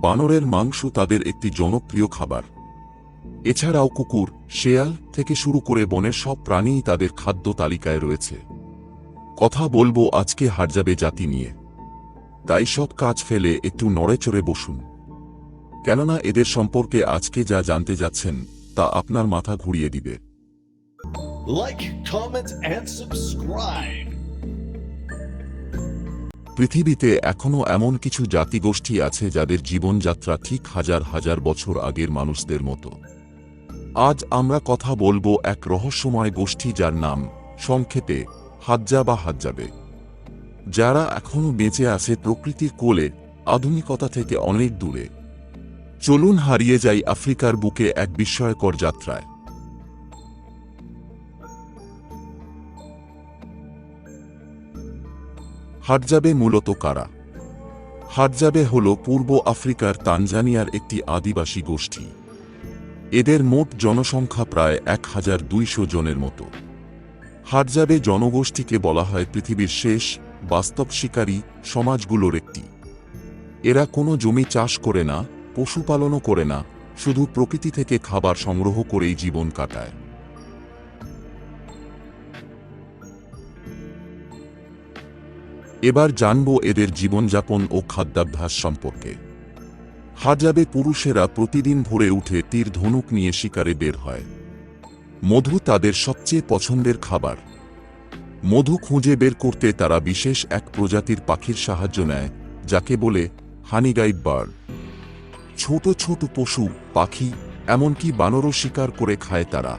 বানরের মাংস তাদের একটি জনপ্রিয় খাবার। এছাড়াও কুকুর শেয়াল থেকে শুরু করে বনের সব প্রাণীই তাদের খাদ্য তালিকায় রয়েছে। কথা বলব আজকে হারজাবে জাতি নিয়ে। তাই সব কাজ ফেলে একটু নড়েচড়ে বসুন। কেননা এদের সম্পর্কে আজকে যা জানতে যাচ্ছেন তা আপনার মাথা ঘুরিয়ে দিবে। Like, comment, and subscribe. পৃথিবীতে এখনও এমন কিছু জাতিগোষ্ঠী আছে যাদের জীবনযাত্রা ঠিক হাজার হাজার বছর আগের মানুষদের মতো। আজ আমরা কথা বলব এক রহস্যময় গোষ্ঠী যার নাম, সংক্ষেপে, হাজ্জা বা হাজ্জাবে। যারা এখনও বেঁচে আছে প্রকৃতির কোলে, আধুনিকতা থেকে অনেক দূরে। চলুন হারিয়ে যাই আফ্রিকার বুকে এক বিস্ময়কর যাত্রায়। হাটজাবে মূলত কারা? হাটজাবে হল পূর্ব আফ্রিকার তানজানিয়ার একটি আদিবাসী গোষ্ঠী। এদের মোট জনসংখ্যা প্রায় এক হাজার দুইশো জনের মতো। হাটজাবে জনগোষ্ঠীকে বলা হয় পৃথিবীর শেষ, বাস্তব শিকারী সমাজগুলোর একটি। এরা কোনো জমি চাষ করে না, পশুপালনও করে না, শুধু প্রকৃতি থেকে খাবার সংগ্রহ করেই জীবন কাটায়। এবার জানব এদের জীবনযাপন ও খাদ্যাভ্যাস সম্পর্কে। হাজাবে পুরুষেরা প্রতিদিন ভোরে উঠে তীর ধনুক নিয়ে শিকারে বের হয়। মধু তাদের সবচেয়ে পছন্দের খাবার। মধু খুঁজে বের করতে তারা বিশেষ এক প্রজাতির পাখির সাহায্য নেয়, যাকে বলে হানিগাইড বার্ড। ছোট ছোট পশু, পাখি, এমনকি বানরও শিকার করে খায় তারা।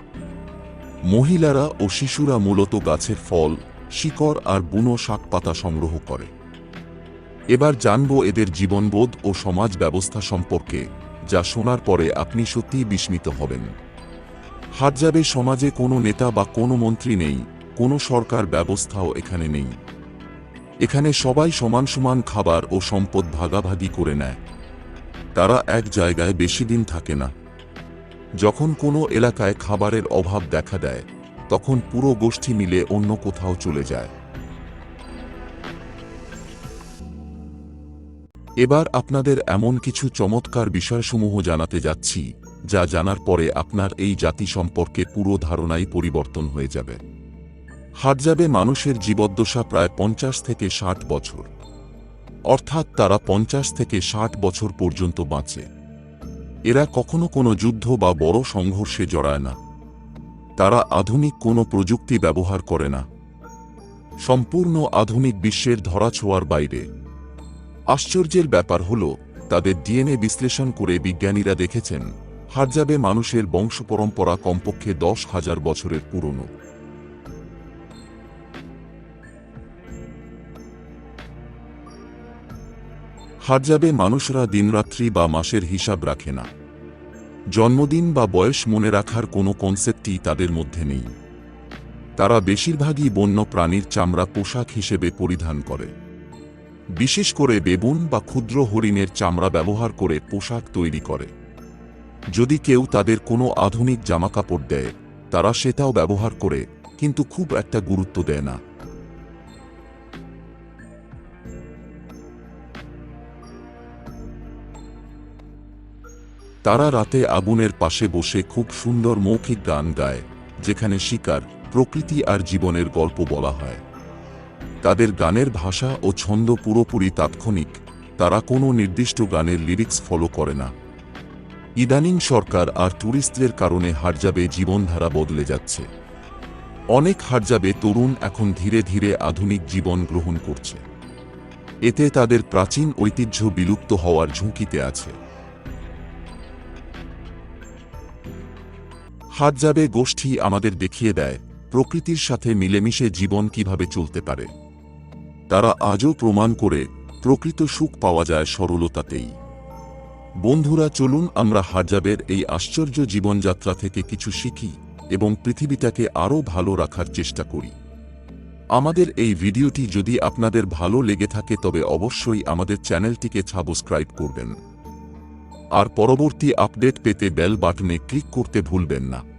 মহিলারা ও শিশুরা মূলত গাছের ফল শিকড় আর বুনো শাকপাতা সংগ্রহ করে। এবার জানব এদের জীবনবোধ ও সমাজ ব্যবস্থা সম্পর্কে, যা শোনার পরে আপনি সত্যিই বিস্মিত হবেন। হাজাবে সমাজে কোনো নেতা বা কোনো মন্ত্রী নেই, কোনো সরকার ব্যবস্থাও এখানে নেই। এখানে সবাই সমান সমান খাবার ও সম্পদ ভাগাভাগি করে নেয়। তারা এক জায়গায় বেশি দিন থাকে না। যখন কোনো এলাকায় খাবারের অভাব দেখা দেয় তখন পুরো গোষ্ঠী মিলে অন্য কোথাও চলে যায়। এবার আপনাদের এমন কিছু চমৎকার বিষয়সমূহ জানাতে যাচ্ছি, যা জানার পরে আপনার এই জাতি সম্পর্কে পুরো ধারণাই পরিবর্তন হয়ে যাবে। হাটজাবে মানুষের জীবদ্দশা প্রায় পঞ্চাশ থেকে ষাট বছর। অর্থাৎ তারা পঞ্চাশ থেকে ষাট বছর পর্যন্ত বাঁচে। এরা কখনো কোনো যুদ্ধ বা বড় সংঘর্ষে জড়ায় না। তারা আধুনিক কোনো প্রযুক্তি ব্যবহার করে না। সম্পূর্ণ আধুনিক বিশ্বের ধরাছোঁয়ার বাইরে। আশ্চর্যের ব্যাপার হল, তাদের ডিএনএ বিশ্লেষণ করে বিজ্ঞানীরা দেখেছেন, হারজাবে মানুষের বংশ পরম্পরা কমপক্ষে দশ হাজার বছরের পুরনো। হারজাবে মানুষরা দিনরাত্রি বা মাসের হিসাব রাখে না। জন্মদিন বা বয়স মনে রাখার কোনো কনসেপ্টই তাদের মধ্যে নেই। তারা বেশিরভাগই বন্য প্রাণীর চামড়া পোশাক হিসেবে পরিধান করে। বিশেষ করে বেবুন বা ক্ষুদ্র হরিণের চামড়া ব্যবহার করে পোশাক তৈরি করে। যদি কেউ তাদের কোনো আধুনিক জামাকাপড় দেয়, তারা সেটাও ব্যবহার করে, কিন্তু খুব একটা গুরুত্ব দেয় না। তারা রাতে আগুনের পাশে বসে খুব সুন্দর মৌখিক গান গায়, যেখানে শিকার, প্রকৃতি আর জীবনের গল্প বলা হয়। তাদের গানের ভাষা ও ছন্দ পুরোপুরি তাৎক্ষণিক, তারা কোনো নির্দিষ্ট গানের লিরিক্স ফলো করে না। ইদানিং সরকার আর ট্যুরিস্টদের কারণে হারজাবে জীবনধারা বদলে যাচ্ছে। অনেক হারজাবে তরুণ এখন ধীরে ধীরে আধুনিক জীবন গ্রহণ করছে। এতে তাদের প্রাচীন ঐতিহ্য বিলুপ্ত হওয়ার ঝুঁকিতে আছে। হাতজাবে গোষ্ঠী আমাদের দেখিয়ে দেয়, প্রকৃতির সাথে মিলেমিশে জীবন কীভাবে চলতে পারে। তারা আজও প্রমাণ করে, প্রকৃত সুখ পাওয়া যায় সরলতাতেই। বন্ধুরা, চলুন আমরা হাজাবের এই আশ্চর্য জীবনযাত্রা থেকে কিছু শিখি এবং পৃথিবীটাকে আরও ভালো রাখার চেষ্টা করি। আমাদের এই ভিডিওটি যদি আপনাদের ভালো লেগে থাকে তবে অবশ্যই আমাদের চ্যানেলটিকে সাবস্ক্রাইব করবেন। আর পরবর্তী আপডেট পেতে বেল বাটনে ক্লিক করতে ভুলবেন না।